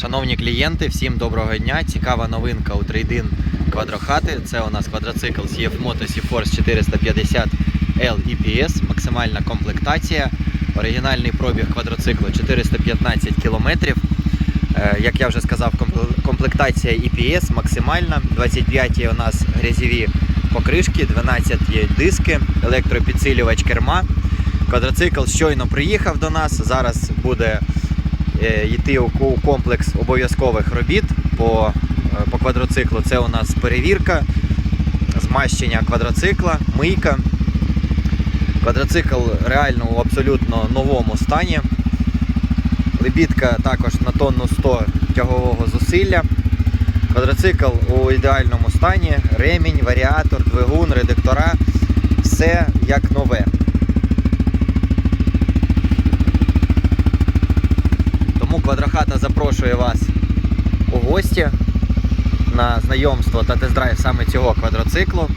Шановні клієнти, всім доброго дня. Цікава новинка у трейдин квадрохати. Це у нас квадроцикл CF Moto C-Force 450 L EPS, максимальна комплектація. Оригінальний пробіг квадроциклу 415 км. Як я вже сказав, комплектація EPS максимальна. 25 є у нас грязьові покришки, 12 є диски, електропідсилювач керма. Квадроцикл щойно приїхав до нас. Зараз буде е, йти у комплекс обов'язкових робіт по, е, по квадроциклу. Це у нас перевірка, змащення квадроцикла, мийка. Квадроцикл реально у абсолютно новому стані. Лебідка також на тонну 100 тягового зусилля. Квадроцикл у ідеальному стані, ремінь, варіатор, двигун, редуктора. Все як нове. Квадрохата запрошує вас у гості на знайомство та тест-драйв саме цього квадроциклу.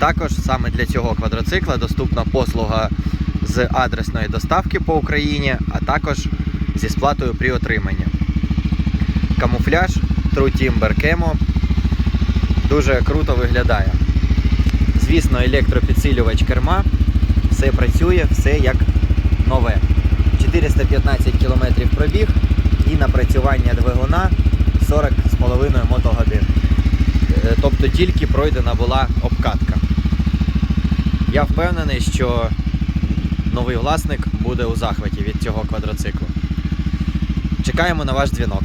Також саме для цього квадроцикла доступна послуга з адресної доставки по Україні, а також зі сплатою при отриманні. Камуфляж True Timber Camo дуже круто виглядає. Звісно, електропідсилювач керма, все працює, все як. 415 км пробіг і напрацювання двигуна 40,5 мотогодин. Е, Тобто тільки пройдена була обкатка. Я впевнений, що новий власник буде у захваті від цього квадроциклу. Чекаємо на ваш дзвінок.